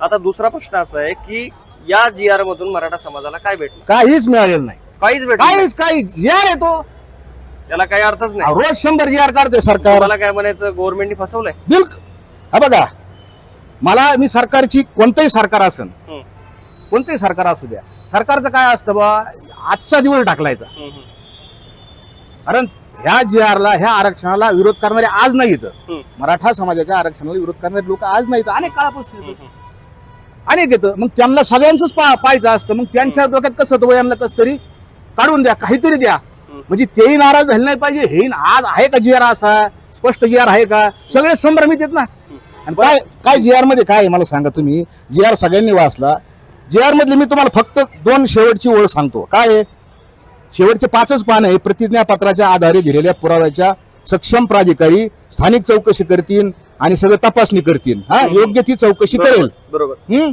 आता दुसरा प्रश्न असा आहे की या जी आर मधून मराठा समाजाला काय भेटलं? काहीच मिळालेलं नाही. काहीच भेटलं नाही. काहीच काही जी आर येतो त्याला काही अर्थच नाही. रोज शंभर जी आर काढते सरकार. तुम्हाला काय म्हणायचं? गव्हर्नमेंटने फसवलंय? बिलक हा बघा. मला मी सरकारची कोणतंही सरकार असन हम्म, कोणतंही सरकार असू द्या सरकारचं काय असतं बा आजचा दिवस टाकलायचा हम्म, हम्म, कारण ह्या जी आरला ह्या आरक्षणाला विरोध करणारे आज नाही इथं. हम्म, मराठा समाजाच्या आरक्षणाला विरोध करणारे लोक आज नाहीत अनेक काळापासून येतात. अनेक येतं. मग त्यांना सगळ्यांचंच पा पाहायचं असतं. मग त्यांच्या डोक्यात कसं होतं यांना कसं तरी काढून द्या काहीतरी द्या. म्हणजे तेही नाराज झाले नाही पाहिजे. हे आज आहे का जी आर असा? स्पष्ट जी आर आहे का? सगळे संभ्रमित आहेत ना. आणि काय काय जी आरमध्ये काय आहे? मला सांगा तुम्ही. जी आर सगळ्यांनी वाचला. जी आर मधले मी तुम्हाला फक्त दोन शेवटची ओळ सांगतो. काय आहे? शेवटचे पाचच पान आहे. प्रतिज्ञापत्राच्या आधारे दिलेल्या पुराव्याच्या सक्षम प्राधिकारी स्थानिक चौकशी करतील. आणि सगळं तपासणी करतील. हा योग्य ती चौकशी करेल. बरोबर. हं?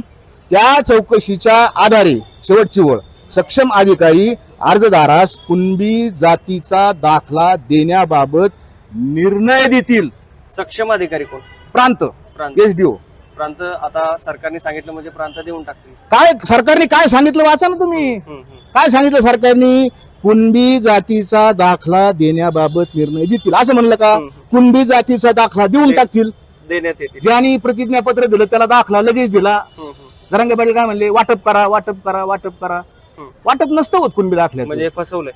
त्या चौकशीच्या आधारे शेवटची ओळ सक्षम अधिकारी अर्जदारास कुणबी जातीचा दाखला देण्याबाबत निर्णय देतील. सक्षम अधिकारी कोण? प्रांत. प्रांत. एसडीओ. प्रांत आता सरकारने सांगितलं म्हणजे प्रांत देऊन टाकतील. काय सरकारने काय सांगितलं वाचा ना तुम्ही. हम्म, हम्म. काय सांगितलं सरकारने? कुणबी जातीचा दाखला देण्याबाबत निर्णय देतील. असं म्हणलं का. कुणबी जातीचा दाखला देऊन टाकतील. देण्यात येतील. ज्यांनी प्रतिज्ञापत्र दिलं त्याला दाखला लगेच दिला. जरांगे पाटील काय म्हणले? वाटप करा वाटप करा वाटप करा. वाटप नसतं होत कुणबी दाखल्याचं. म्हणजे फसवलंय.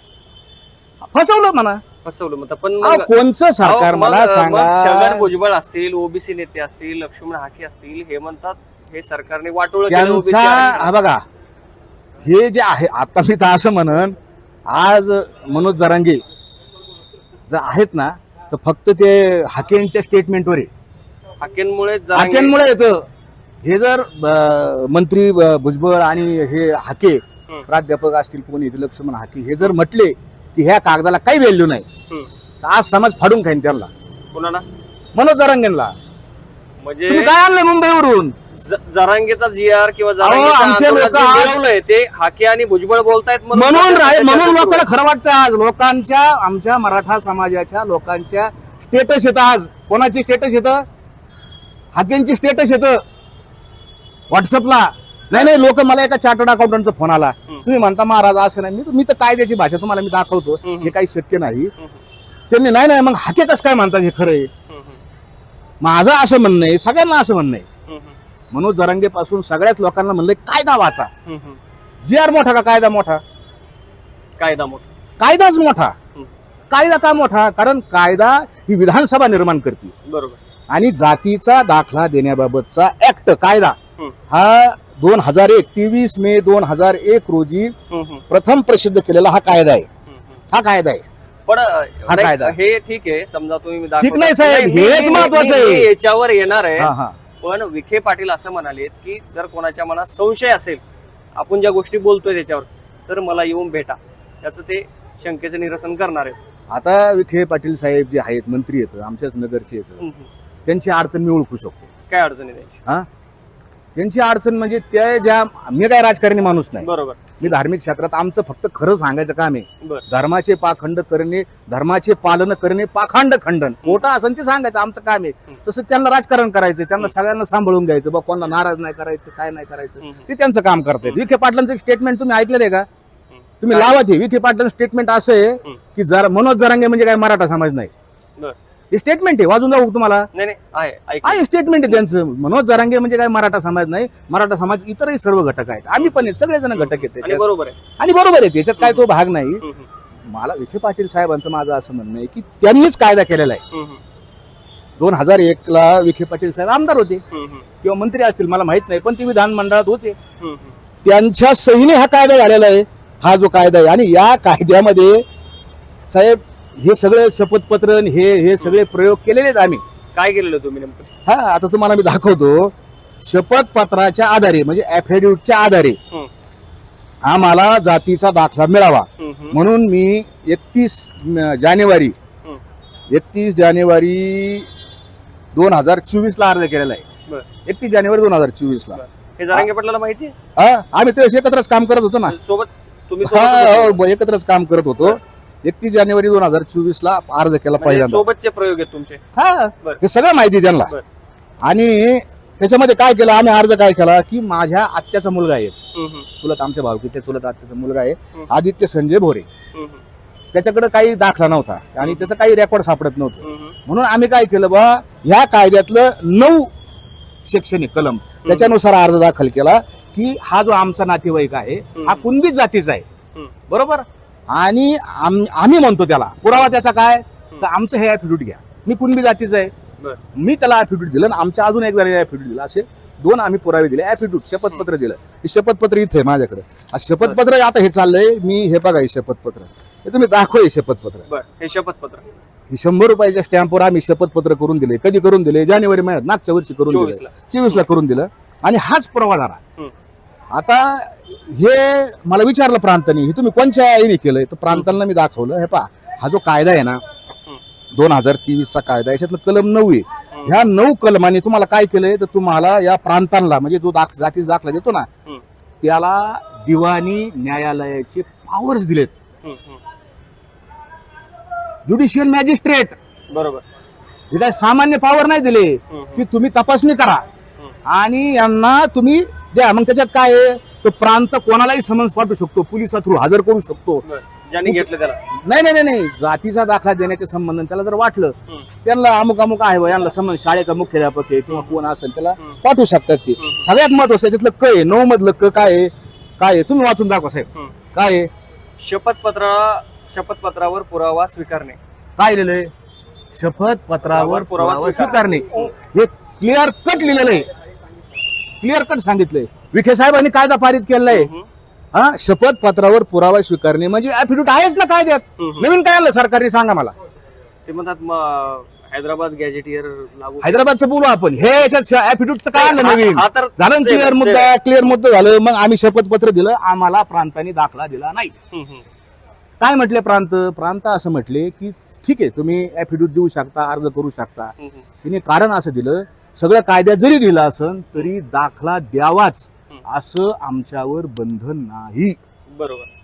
फसवलं म्हणा. फसवलं पण अहो, मग- कोणचं सरकार अहो, मग- मला मग छगन सांगा भुजबळ असतील ओबीसी नेते असतील लक्ष्मण हाके असतील हे म्हणतात हे सरकारने वाटोळ OBC त्यांचा हा बघा. हे जे आहे आता मी तर असं म्हणन आज मनोज जरांगे जर आहेत ना तर फक्त ते हाकेंच्या स्टेटमेंटवर आहे. हाकेंमुळे जरांगे- हाकेंमुळे येतं. हे जर मंत्री भुजबळ आणि हे हाके प्राध्यापक असतील कोणी इथे लक्ष्मण हाके हे जर म्हटले की ह्या कागदाला काही व्हॅल्यू नाही. तर आज समाज फाडून खाईन त्यांना. कुणाला? मनोज जरांगेंना. म्हणजे तुम्ही काय आणलंय मुंबईवरून? जरांगेचा जी आर किंवा अहो, जरांगेच्या आमचे आंदोलनात लोकं जे आज- मिळवलंय ते हाके आणि भुजबळ बोलतायत म्हणून म्हणून लोकांना. खरं वाटतं आज. लोकांच्या आमच्या मराठा समाजाच्या लोकांच्या स्टेटस येतं आज. कोणाची स्टेटस येतं? हाकेंची स्टेटस येतं. व्हॉट्सअपला नाही नाही लोक मला एका चार्टर्ड अकाउंटंटचा फोन आला. तुम्ही म्हणता महाराज असं नाही. मी मी तर कायद्याची भाषा तुम्हाला मी दाखवतो. हे काही शक्य नाही. त्यांनी नाही नाही मग हाके कसं काय म्हणतात हे खरं आहे? माझं असं म्हणणं आहे सगळ्यांना असं म्हणणं आहे. मनोज जरांगे पासून सगळ्याच लोकांना म्हणलंय कायदा वाचा. जी आर मोठा का कायदा मोठा? कायदा मोठा. कायदाच मोठा. कायदा का मोठा? कारण कायदा ही विधानसभा निर्माण करते. बरोबर. आणि जातीचा दाखला देण्याबाबतचा ऍक्ट कायदा हा दोन हजार एक तेवीस मे दोन हजार एक रोजी हम्म, हम्म, प्रथम प्रसिद्ध केलेला हा कायदा आहे. हम्म, हम्म. हा कायदा आहे. पण अ, हा नाही, कायदा. हे ठीक आहे समजा तुम्ही दाखवता- ठीक नाही साहेब, हेच मी- महत्वाचं मी- आहे. मी याच्यावर येणार आहे. हा हा. पण विखे पाटील असं म्हणालेत की जर कोणाच्या मनात संशय असेल आपण ज्या गोष्टी बोलतोय त्याच्यावर तर मला येऊन भेटा. त्याचं ते शंकेचं निरसन करणार आहेत. आता विखे पाटील साहेब जे आहेत मंत्री येतं आमच्याच नगरचे येतं. त्यांची अडचण मी ओळखू शकतो. काय अडचण आहे त्याची हा? त्यांची अडचण म्हणजे त्या ज्या मी काय राजकारणी माणूस नाही. बरोबर. मी धार्मिक क्षेत्रात आमचं फक्त खरं सांगायचं काम आहे. धर्माचे पाखंड करणे धर्माचे पालन करणे पाखंड खंडन. खोटा असेल ते सांगायचं आमचं काम आहे. तसं त्यांना राजकारण करायचं त्यांना सगळ्यांना सांभाळून घ्यायचं बा कोणाला नाराज नाही करायचं काय नाही करायचं. ते त्यांचं काम करतायत विखे पाटलांचं स्टेटमेंट तुम्ही ऐकलेलं आहे का. तुम्ही लावा ते. विखे पाटलांचं स्टेटमेंट असं आहे. की जरा मनोज जरांगे म्हणजे काय मराठा समाज नाही. हे स्टेटमेंट आहे. वाजून जाऊ तुम्हाला. नाही नाही आहे ऐक. आहे स्टेटमेंट आहे त्यांचं. मनोज जरांगे म्हणजे काय मराठा समाज नाही. मराठा समाज इतरही सर्व घटक आहेत. आम्ही पण आहे, सगळेजण घटक आहेत आणि त्याच्यात. बरोबर आहे. आणि बरोबर आहे. त्याच्यात काय तो भाग नाही. हम्म, हम्म, मला विखे पाटील साहेबांचं माझं असं म्हणणं आहे की त्यांनीच कायदा केलेला आहे. हम्म, हम्म, दोन हजार एक ला विखे पाटील साहेब आमदार होते. हम्म, हम्म, किंवा मंत्री असतील मला माहीत नाही पण ते विधानमंडळात होते. हम्म, हम्म. त्यांच्या सहीने हा कायदा झालेला आहे. हा जो कायदा आहे. आणि या कायद्यामध्ये साहेब हे सगळे शपथपत्र आणि हे हे सगळे प्रयोग केलेले आहेत आम्ही. काय केलेलं तुम्ही नेमकं? हा आता तुम्हाला मी दाखवतो. शपथपत्राच्या आधारे म्हणजे ॲफिडेव्हिटच्या आधारे आम्हाला जातीचा दाखला मिळावा. म्हणून मी एकतीस जानेवारी. एकतीस जानेवारी दोन हजार चोवीस ला अर्ज केलेला आहे. बर. एकतीस जानेवारी दोन हजार चोवीस ला. हे जरांगे पाटलाला माहिती आहे? हा आम्ही ते एकत्रच काम करत होतो ना. सोबत तुम्ही हा सोबत होते? हो, एकत्रच काम करत होतो. एकतीस जानेवारी दोन हजार चोवीस ला अर्ज केला म्हणजे पहिल्यांदा. सोबतचे प्रयोग आहेत तुमचे. हा. बर. हे सगळं माहिती त्यांना. बर. आणि त्याच्यामध्ये काय केलं आम्ही अर्ज काय केला की माझ्या आत्याचा मुलगा आहे. हम्म, हम्म, चुलत आमच्या भावकीच्या चुलत आत्याचा मुलगा आहे. आदित्य संजय भोरे. हम्म, हम्म, त्याच्याकडे काही दाखला नव्हता आणि त्याचं काही रेकॉर्ड सापडत नव्हतं. हम्म, हम्म. म्हणून आम्ही काय केलं बा ह्या कायद्यातलं नऊ शैक्षणिक कलम त्याच्यानुसार अर्ज दाखल केला की हा जो आमचा नातेवाईक आहे हा कुणबीच जातीचा आहे. हम्म. बरोबर? आणि आम- आम्ही म्हणतो त्याला पुरावा त्याचा काय? तर आमचं हे ऍफिडेविट घ्या. मी कुणबी जातीचं आहे. मी त्याला ऍफिडेविट दिलं आणि आमच्या अजून एक जणांनी ऍफिडेविट दिलं. असे दोन आम्ही पुरावे दिले. ऍफिडेविट शपथपत्र दिलं. हे शपथपत्र इथे आहे माझ्याकडे. शपथपत्र आता हे चाललंय. मी हे बघा हे शपथपत्र. हे तुम्ही दाखवा हे शपथपत्र. हे शपथपत्र. हे शंभर रुपयाच्या स्टॅम्पवर आम्ही शपथपत्र करून दिले. कधी करून दिले? जानेवारी महिन्यात मागच्या वर्षी करून दिले. 24 ला. चोवीस ला करून दिलं. आणि हाच पुरावा झाला. आता हे मला विचारलं प्रांतांनी हे तुम्ही कोणत्या आईने केलंय तर प्रांतांना मी दाखवलं हे पा हा जो कायदा आहे ना दोन हजार तेवीसचा कायदा याच्यातलं कलम नऊ आहे ह्या नऊ कलमाने तुम्हाला काय केलंय तर तुम्हाला या प्रांतांना म्हणजे जो दाख जाती दाखला देतो ना. त्याला दिवाणी न्यायालयाचे पॉवर्स दिलेत. ज्युडिशियल मॅजिस्ट्रेट बरोबर हे काय सामान्य पॉवर नाही दिले. की तुम्ही तपासणी करा. आणि यांना तुम्ही द्या मग त्याच्यात काय आहे तो प्रांत कोणालाही समन्स पाठवू शकतो पोलिसा थ्रू हजर करू शकतो. बर ज्यांनी घेतलं त्याला. नाही नाही नाही नाही. जातीचा दाखला देण्याच्या संबंध त्याला जर वाटलं. त्यांना अमुक अमुक आहे यांना संबंध शाळेचा मुख्याध्यापक आहे किंवा कोण असेल त्याला. पाठवू शकतात ते. सगळ्यात महत्वाचं याच्यातलं क आहे नऊ मधलं क काय आहे? काय आहे? तुम्ही वाचून दाखवा साहेब. काय आहे? शपथपत्र शपथपत्रावर पुरावा स्वीकारणे. काय लिहिलंय? शपथ पत्रावर पुरावा. स्वीकारणे. हे क्लिअर कट लिहिलेलं आहे. क्लिअर कट सांगितलंय. विखे साहेबांनी कायदा पारित केलाय हम्म. हा शपथ पत्रावर पुरावा स्वीकारणे म्हणजे ऍफिडेविट आहेच ना कायद्यात हम्म. नवीन काय आलं सरकारने सांगा मला ते म्हणतात हैदराबाद गॅजेटियर लागू हैदराबादचं बोलू आपण हे याच्यात ऍफिडेविटचं काय आलं हा- नवीन हा झालं क्लिअर मुद्दा. क्लिअर मुद्दा झालं मग आम्ही शपथपत्र दिलं आम्हाला प्रांतांनी दाखला दिला नाही. काय म्हटले प्रांत प्रांत असं म्हटले की ठीक आहे तुम्ही ऍफिडेविट देऊ शकता अर्ज करू शकता. तिने कारण असं दिलं सगळं कायद्यात जरी दिलं असन तरी दाखला द्यावाच असं आमच्यावर बंधन नाही. बरोबर.